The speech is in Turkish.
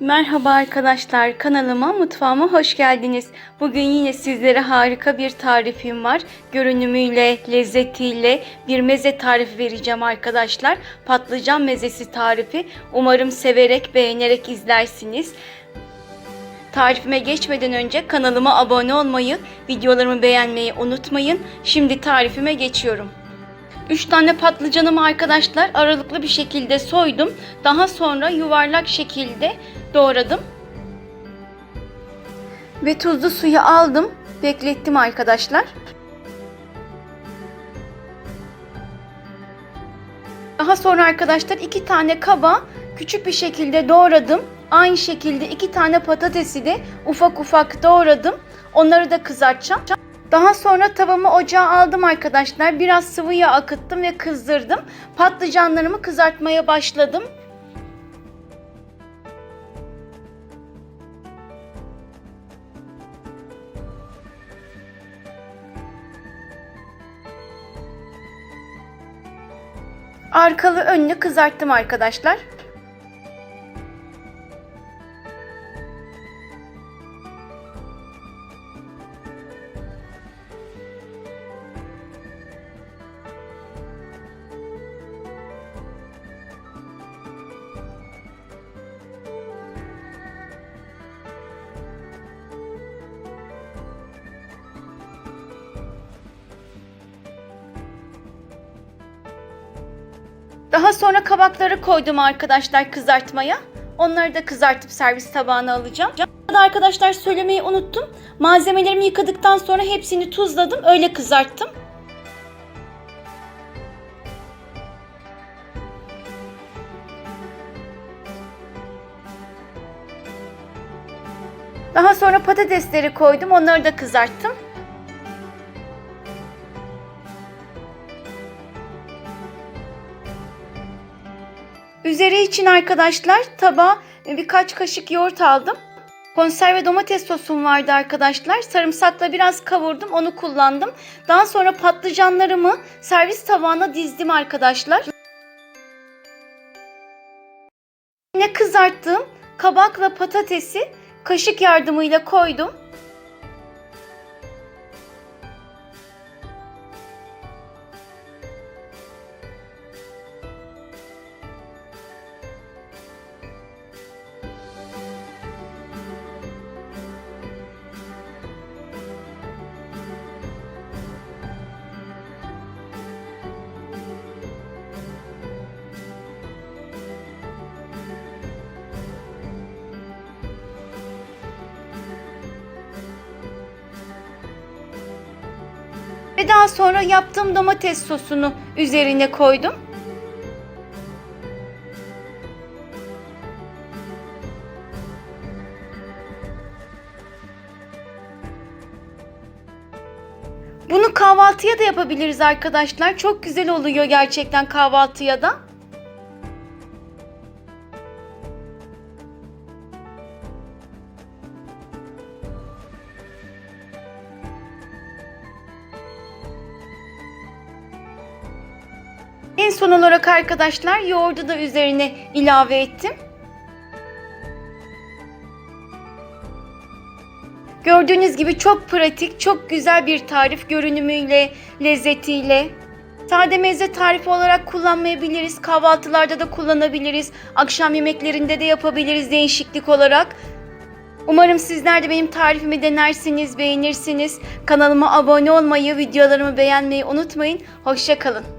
Merhaba arkadaşlar, kanalıma, mutfağıma hoş geldiniz. Bugün yine sizlere harika bir tarifim var. Görünümüyle, lezzetiyle bir meze tarifi vereceğim arkadaşlar. Patlıcan mezesi tarifi. Umarım severek, beğenerek izlersiniz. Tarifime geçmeden önce kanalıma abone olmayı, videolarımı beğenmeyi unutmayın. Şimdi tarifime geçiyorum. 3 tane patlıcanımı arkadaşlar aralıklı bir şekilde soydum. Daha sonra yuvarlak şekilde doğradım. Ve tuzlu suyu aldım. Beklettim arkadaşlar. Daha sonra arkadaşlar iki tane kaba küçük bir şekilde doğradım. Aynı şekilde iki tane patatesi de ufak ufak doğradım. Onları da kızartacağım. Daha sonra tavamı ocağa aldım arkadaşlar. Biraz sıvı yağ akıttım ve kızdırdım. Patlıcanlarımı kızartmaya başladım. Arkalı önlü kızarttım arkadaşlar. Daha sonra kabakları koydum arkadaşlar kızartmaya. Onları da kızartıp servis tabağına alacağım. Burada arkadaşlar söylemeyi unuttum. Malzemelerimi yıkadıktan sonra hepsini tuzladım. Öyle kızarttım. Daha sonra patatesleri koydum. Onları da kızarttım. Üzeri için arkadaşlar tabağa birkaç kaşık yoğurt aldım. Konserve domates sosum vardı arkadaşlar. Sarımsakla biraz kavurdum, onu kullandım. Daha sonra patlıcanlarımı servis tabağına dizdim arkadaşlar. Yine kızarttığım kabakla patatesi kaşık yardımıyla koydum. Ve daha sonra yaptığım domates sosunu üzerine koydum. Bunu kahvaltıya da yapabiliriz arkadaşlar. Çok güzel oluyor gerçekten kahvaltıya da. En son olarak arkadaşlar yoğurdu da üzerine ilave ettim. Gördüğünüz gibi çok pratik, çok güzel bir tarif görünümüyle, lezzetiyle. Sade meze tarifi olarak kullanmayabiliriz. Kahvaltılarda da kullanabiliriz. Akşam yemeklerinde de yapabiliriz değişiklik olarak. Umarım sizler de benim tarifimi denersiniz, beğenirsiniz. Kanalıma abone olmayı, videolarımı beğenmeyi unutmayın. Hoşçakalın.